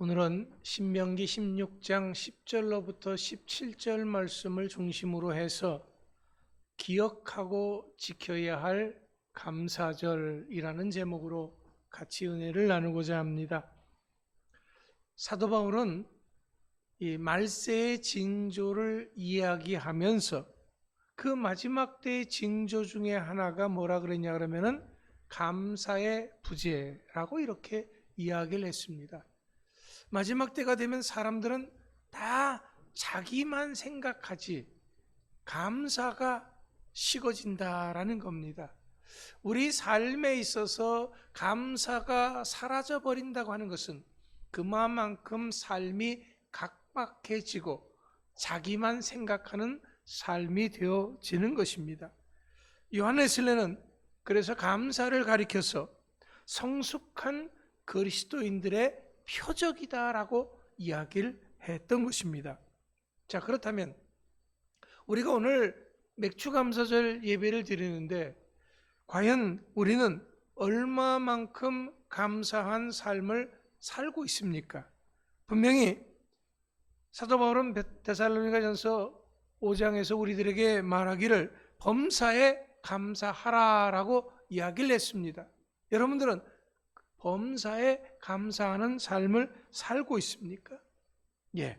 오늘은 신명기 16장 10절로부터 17절 말씀을 중심으로 해서 기억하고 지켜야 할 감사절이라는 제목으로 같이 은혜를 나누고자 합니다. 사도 바울은 이 말세의 징조를 이야기하면서 그 마지막 때의 징조 중에 하나가 뭐라 그랬냐 그러면은 감사의 부재라고 이렇게 이야기를 했습니다. 마지막 때가 되면 사람들은 다 자기만 생각하지 감사가 식어진다라는 겁니다. 우리 삶에 있어서 감사가 사라져 버린다고 하는 것은 그만큼 삶이 각박해지고 자기만 생각하는 삶이 되어지는 것입니다. 요한네슬레는 그래서 감사를 가리켜서 성숙한 그리스도인들의 표적이다라고 이야기를 했던 것입니다. 자, 그렇다면 우리가 오늘 맥주 감사절 예배를 드리는데 과연 우리는 얼마만큼 감사한 삶을 살고 있습니까? 분명히 사도 바울은 데살로니가전서 5장에서 우리들에게 말하기를 범사에 감사하라라고 이야기를 했습니다. 여러분들은 범사에 감사하는 삶을 살고 있습니까? 예.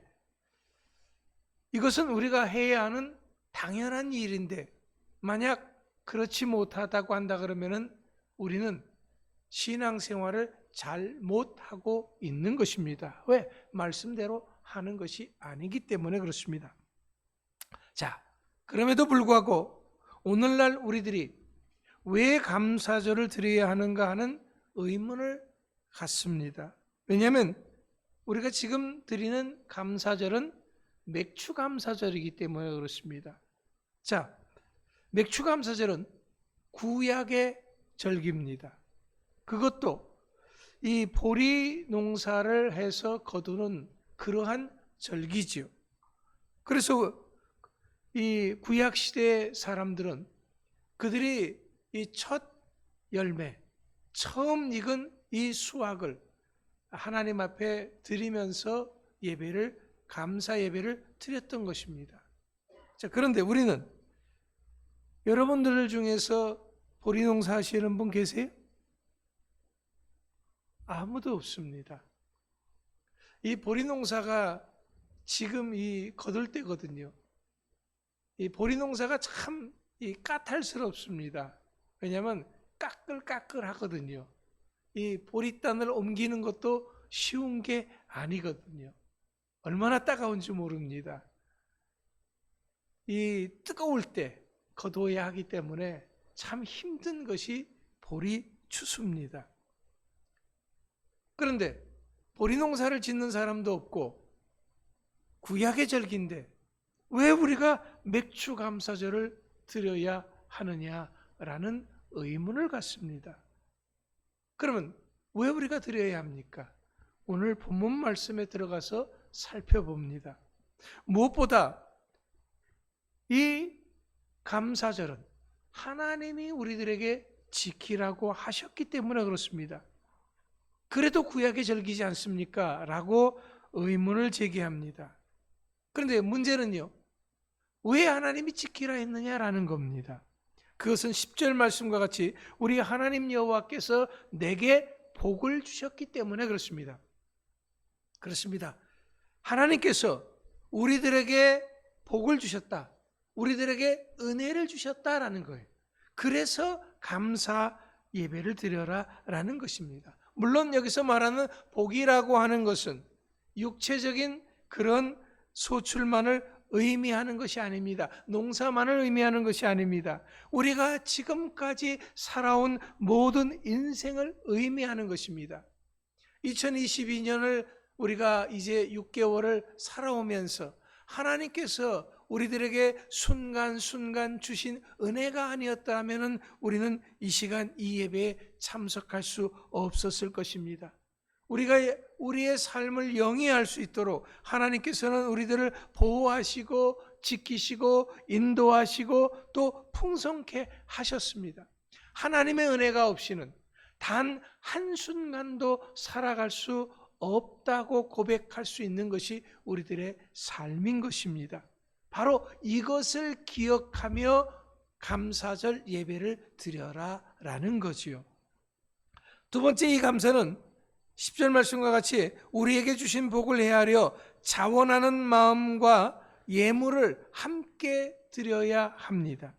이것은 우리가 해야 하는 당연한 일인데 만약 그렇지 못하다고 한다 그러면은 우리는 신앙생활을 잘 못하고 있는 것입니다. 왜? 말씀대로 하는 것이 아니기 때문에 그렇습니다. 자, 그럼에도 불구하고 오늘날 우리들이 왜 감사절을 드려야 하는가 하는 의문을 갖습니다. 왜냐하면 우리가 지금 드리는 감사절은 맥주 감사절이기 때문에 그렇습니다. 자, 맥주 감사절은 구약의 절기입니다. 그것도 이 보리 농사를 해서 거두는 그러한 절기지요. 그래서 이 구약 시대 사람들은 그들이 이 첫 열매, 처음 익은 이 수확을 하나님 앞에 드리면서 예배를 감사 예배를 드렸던 것입니다. 자, 그런데 우리는 여러분들 중에서 보리 농사 하시는 분 계세요? 아무도 없습니다. 이 보리 농사가 지금 이 거둘 때거든요. 이 보리 농사가 참 이 까탈스럽습니다. 왜냐하면 까끌까끌 하거든요. 이 보리단을 옮기는 것도 쉬운 게 아니거든요. 얼마나 따가운지 모릅니다. 이 뜨거울 때 거두어야 하기 때문에 참 힘든 것이 보리 추수입니다. 그런데 보리 농사를 짓는 사람도 없고 구약의 절기인데 왜 우리가 맥주 감사절을 드려야 하느냐라는 의문을 갖습니다. 그러면 왜 우리가 드려야 합니까? 오늘 본문 말씀에 들어가서 살펴봅니다. 무엇보다 이 감사절은 하나님이 우리들에게 지키라고 하셨기 때문에 그렇습니다. 그래도 구약의 절기지 않습니까? 라고 의문을 제기합니다. 그런데 문제는요, 왜 하나님이 지키라 했느냐라는 겁니다. 그것은 10절 말씀과 같이 우리 하나님 여호와께서 내게 복을 주셨기 때문에 그렇습니다. 그렇습니다. 하나님께서 우리들에게 복을 주셨다. 우리들에게 은혜를 주셨다라는 거예요. 그래서 감사 예배를 드려라라는 것입니다. 물론 여기서 말하는 복이라고 하는 것은 육체적인 그런 소출만을 의미하는 것이 아닙니다. 농사만을 의미하는 것이 아닙니다. 우리가 지금까지 살아온 모든 인생을 의미하는 것입니다. 2022년을 우리가 이제 6개월을 살아오면서 하나님께서 우리들에게 순간순간 주신 은혜가 아니었다면 우리는 이 시간 이 예배에 참석할 수 없었을 것입니다. 우리가 우리의 삶을 영위할 수 있도록 하나님께서는 우리들을 보호하시고 지키시고 인도하시고 또 풍성케 하셨습니다. 하나님의 은혜가 없이는 단 한순간도 살아갈 수 없다고 고백할 수 있는 것이 우리들의 삶인 것입니다. 바로 이것을 기억하며 감사절 예배를 드려라 라는 거지요. 두 번째 이 감사는 10절 말씀과 같이 우리에게 주신 복을 헤아려 자원하는 마음과 예물을 함께 드려야 합니다.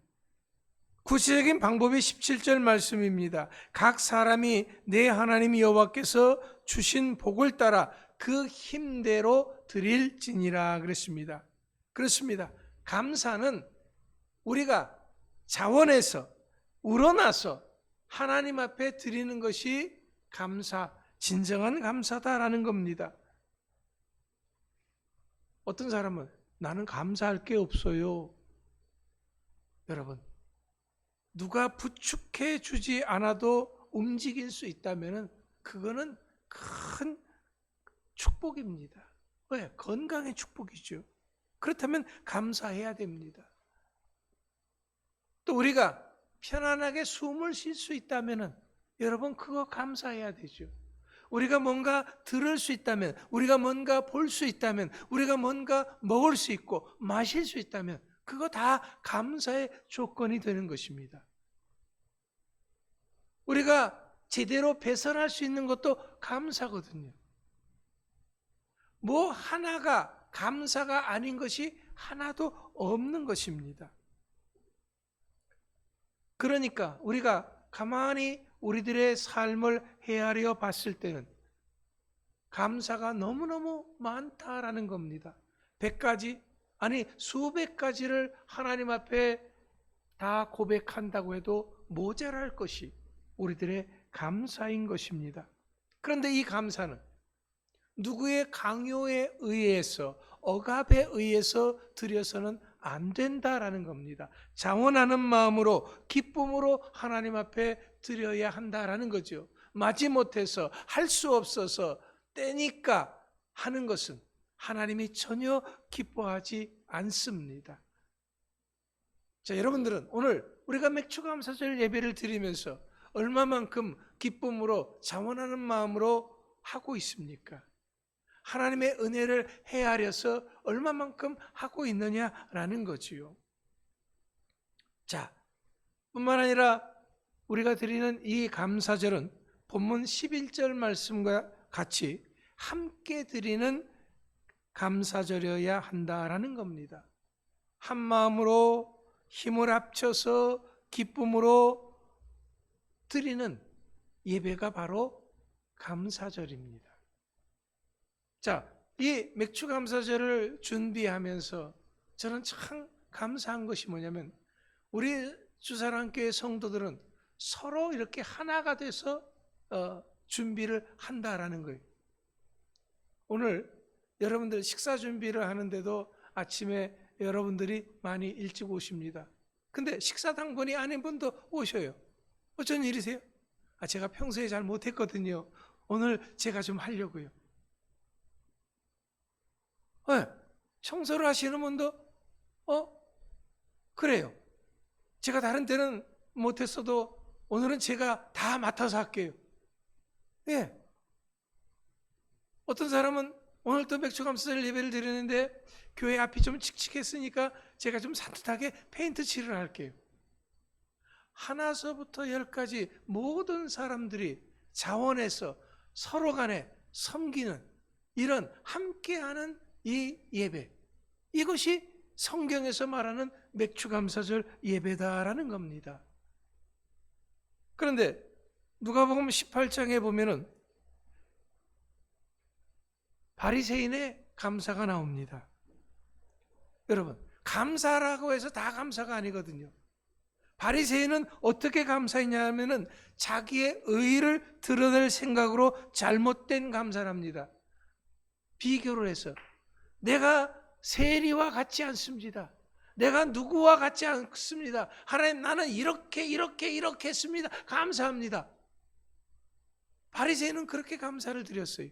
구체적인 방법이 17절 말씀입니다. 각 사람이 내 하나님 여호와께서 주신 복을 따라 그 힘대로 드릴지니라 그랬습니다. 그렇습니다. 감사는 우리가 자원해서 우러나서 하나님 앞에 드리는 것이 감사, 진정한 감사다라는 겁니다. 어떤 사람은 나는 감사할 게 없어요. 여러분, 누가 부축해 주지 않아도 움직일 수 있다면 그거는 큰 축복입니다. 왜? 건강의 축복이죠. 그렇다면 감사해야 됩니다. 또 우리가 편안하게 숨을 쉴 수 있다면 여러분 그거 감사해야 되죠. 우리가 뭔가 들을 수 있다면, 우리가 뭔가 볼 수 있다면, 우리가 뭔가 먹을 수 있고 마실 수 있다면 그거 다 감사의 조건이 되는 것입니다. 우리가 제대로 배설할 수 있는 것도 감사거든요. 뭐 하나가 감사가 아닌 것이 하나도 없는 것입니다. 그러니까 우리가 가만히 우리들의 삶을 헤아려 봤을 때는 감사가 너무너무 많다라는 겁니다. 백 가지, 아니 수백 가지를 하나님 앞에 다 고백한다고 해도 모자랄 것이 우리들의 감사인 것입니다. 그런데 이 감사는 누구의 강요에 의해서 억압에 의해서 드려서는 안 된다라는 겁니다. 자원하는 마음으로 기쁨으로 하나님 앞에 드려야 한다라는 거죠. 마지못해서 할 수 없어서 때니까 하는 것은 하나님이 전혀 기뻐하지 않습니다. 자, 여러분들은 오늘 우리가 맥주감사절 예배를 드리면서 얼마만큼 기쁨으로 자원하는 마음으로 하고 있습니까? 하나님의 은혜를 헤아려서 얼마만큼 하고 있느냐라는 거지요. 자, 뿐만 아니라 우리가 드리는 이 감사절은 본문 11절 말씀과 같이 함께 드리는 감사절이어야 한다라는 겁니다. 한 마음으로 힘을 합쳐서 기쁨으로 드리는 예배가 바로 감사절입니다. 자, 이 맥주 감사절을 준비하면서 저는 참 감사한 것이 뭐냐면 우리 주사랑교회 성도들은 서로 이렇게 하나가 돼서 어, 준비를 한다라는 거예요. 오늘 여러분들 식사 준비를 하는데도 아침에 여러분들이 많이 일찍 오십니다. 근데 식사 당번이 아닌 분도 오셔요. 어쩐 일이세요? 아, 제가 평소에 잘 못했거든요. 오늘 제가 좀 하려고요. 네, 청소를 하시는 분도, 어? 그래요. 제가 다른 때는 못했어도 오늘은 제가 다 맡아서 할게요. 예. 어떤 사람은 오늘 또 맥주감사절 예배를 드리는데 교회 앞이 좀 칙칙했으니까 제가 좀 산뜻하게 페인트 칠을 할게요. 하나서부터 열까지 모든 사람들이 자원해서 서로 간에 섬기는 이런 함께하는 이 예배. 이것이 성경에서 말하는 맥주감사절 예배다라는 겁니다. 그런데 누가복음 18장에 보면은 바리새인의 감사가 나옵니다. 여러분, 감사라고 해서 다 감사가 아니거든요. 바리새인은 어떻게 감사했냐면은 자기의 의를 드러낼 생각으로 잘못된 감사랍니다. 비교를 해서 내가 세리와 같지 않습니다. 내가 누구와 같지 않습니다. 하나님 나는 이렇게 이렇게 이렇게 했습니다. 감사합니다. 바리새인은 그렇게 감사를 드렸어요.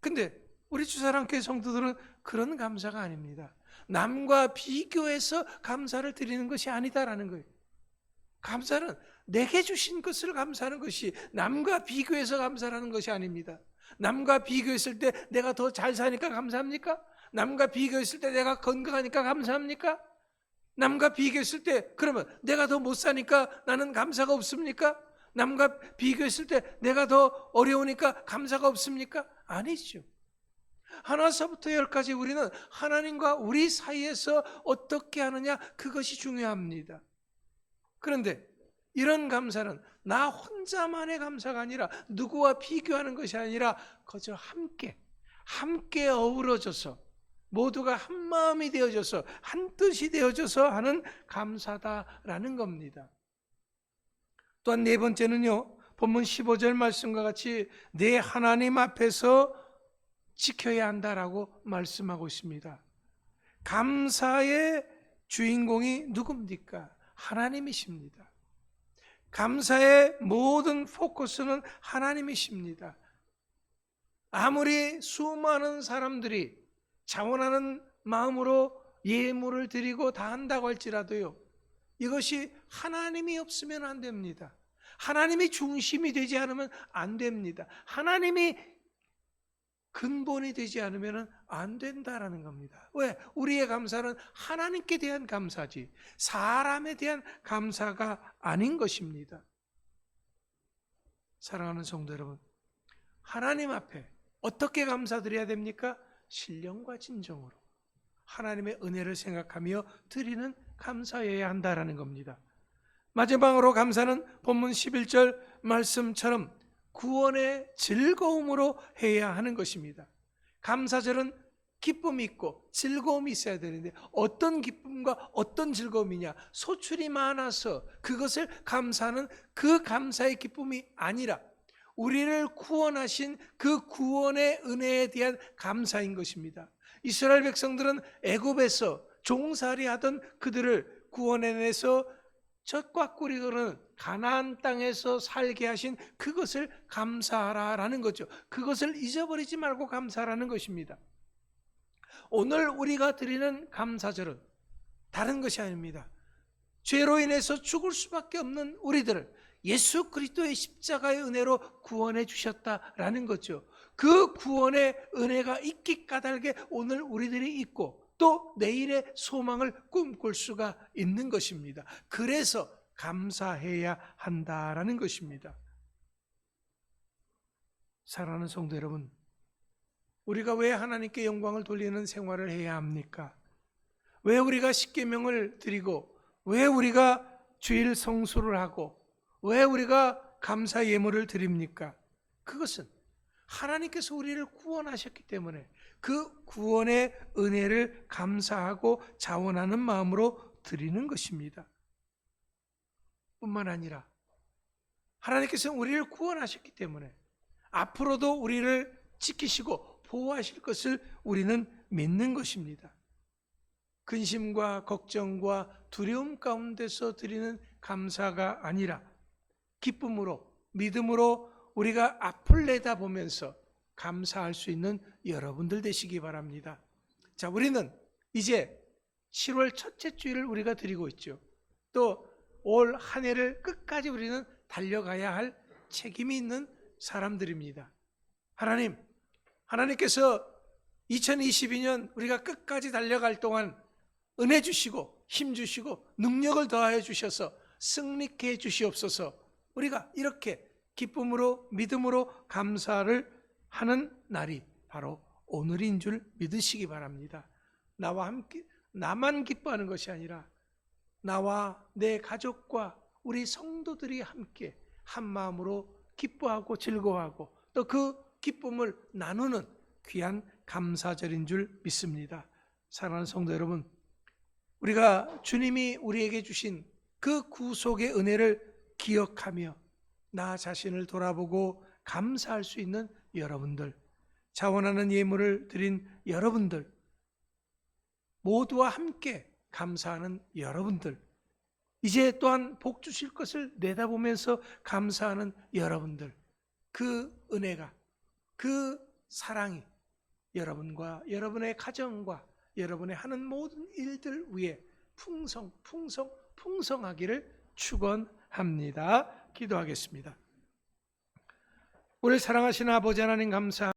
근데 우리 주사랑교회 성도들은 그런 감사가 아닙니다. 남과 비교해서 감사를 드리는 것이 아니다라는 거예요. 감사는 내게 주신 것을 감사하는 것이 남과 비교해서 감사하는 것이 아닙니다. 남과 비교했을 때 내가 더 잘 사니까 감사합니까? 남과 비교했을 때 내가 건강하니까 감사합니까? 남과 비교했을 때 그러면 내가 더 못 사니까 나는 감사가 없습니까? 남과 비교했을 때 내가 더 어려우니까 감사가 없습니까? 아니죠. 하나서부터 열까지 우리는 하나님과 우리 사이에서 어떻게 하느냐 그것이 중요합니다. 그런데 이런 감사는 나 혼자만의 감사가 아니라 누구와 비교하는 것이 아니라 그저 함께 함께 어우러져서 모두가 한 마음이 되어져서 한 뜻이 되어져서 하는 감사다라는 겁니다. 또한 네 번째는요. 본문 15절 말씀과 같이 내 하나님 앞에서 지켜야 한다라고 말씀하고 있습니다. 감사의 주인공이 누굽니까? 하나님이십니다. 감사의 모든 포커스는 하나님이십니다. 아무리 수많은 사람들이 자원하는 마음으로 예물을 드리고 다 한다고 할지라도요. 이것이 하나님이 없으면 안 됩니다. 하나님이 중심이 되지 않으면 안 됩니다. 하나님이 근본이 되지 않으면 안 된다라는 겁니다. 왜? 우리의 감사는 하나님께 대한 감사지 사람에 대한 감사가 아닌 것입니다. 사랑하는 성도 여러분, 하나님 앞에 어떻게 감사드려야 됩니까? 신령과 진정으로 하나님의 은혜를 생각하며 드리는 감사여야 한다라는 겁니다. 마지막으로 감사는 본문 11절 말씀처럼 구원의 즐거움으로 해야 하는 것입니다. 감사절은 기쁨이 있고 즐거움이 있어야 되는데 어떤 기쁨과 어떤 즐거움이냐? 소출이 많아서 그것을 감사하는 그 감사의 기쁨이 아니라 우리를 구원하신 그 구원의 은혜에 대한 감사인 것입니다. 이스라엘 백성들은 애굽에서 종살이 하던 그들을 구원해내서 젖과 꿀이 흐르는 가나안 땅에서 살게 하신 그것을 감사하라라는 거죠. 그것을 잊어버리지 말고 감사하라는 것입니다. 오늘 우리가 드리는 감사절은 다른 것이 아닙니다. 죄로 인해서 죽을 수밖에 없는 우리들을 예수 그리스도의 십자가의 은혜로 구원해 주셨다라는 거죠. 그 구원의 은혜가 있기 까닭에 오늘 우리들이 있고 또 내일의 소망을 꿈꿀 수가 있는 것입니다. 그래서 감사해야 한다라는 것입니다. 사랑하는 성도 여러분, 우리가 왜 하나님께 영광을 돌리는 생활을 해야 합니까? 왜 우리가 십계명을 드리고 왜 우리가 주일 성수를 하고 왜 우리가 감사 예물을 드립니까? 그것은 하나님께서 우리를 구원하셨기 때문에 그 구원의 은혜를 감사하고 자원하는 마음으로 드리는 것입니다. 뿐만 아니라 하나님께서 우리를 구원하셨기 때문에 앞으로도 우리를 지키시고 보호하실 것을 우리는 믿는 것입니다. 근심과 걱정과 두려움 가운데서 드리는 감사가 아니라 기쁨으로 믿음으로 우리가 앞을 내다보면서 감사할 수 있는 여러분들 되시기 바랍니다. 자, 우리는 이제 7월 첫째 주일을 우리가 드리고 있죠. 또 올 한 해를 끝까지 우리는 달려가야 할 책임이 있는 사람들입니다. 하나님, 하나님께서 2022년 우리가 끝까지 달려갈 동안 은혜 주시고 힘 주시고 능력을 더하여 주셔서 승리케 해 주시옵소서. 우리가 이렇게 기쁨으로 믿음으로 감사를 하는 날이 바로 오늘인 줄 믿으시기 바랍니다. 나와 함께 나만 기뻐하는 것이 아니라 나와 내 가족과 우리 성도들이 함께 한 마음으로 기뻐하고 즐거워하고 또 그 기쁨을 나누는 귀한 감사절인 줄 믿습니다. 사랑하는 성도 여러분, 우리가 주님이 우리에게 주신 그 구속의 은혜를 기억하며 나 자신을 돌아보고 감사할 수 있는 여러분들, 자원하는 예물을 드린 여러분들, 모두와 함께 감사하는 여러분들, 이제 또한 복 주실 것을 내다보면서 감사하는 여러분들, 그 은혜가, 그 사랑이 여러분과 여러분의 가정과 여러분의 하는 모든 일들 위에 풍성, 풍성, 풍성하기를 축원 합니다. 기도하겠습니다. 우리 사랑하시는 아버지 하나님 감사.